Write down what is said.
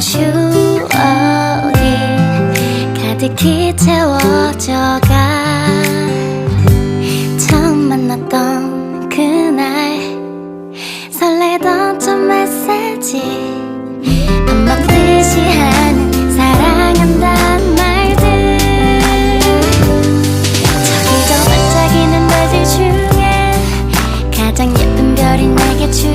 추억이 가득히 채워져가 처음 만났던 그날 설레던 첫 메시지. 밥 먹듯이 하는 사랑한다는 말들. 저기저 반짝이는 날들 중에 가장 예쁜 별이 내게 주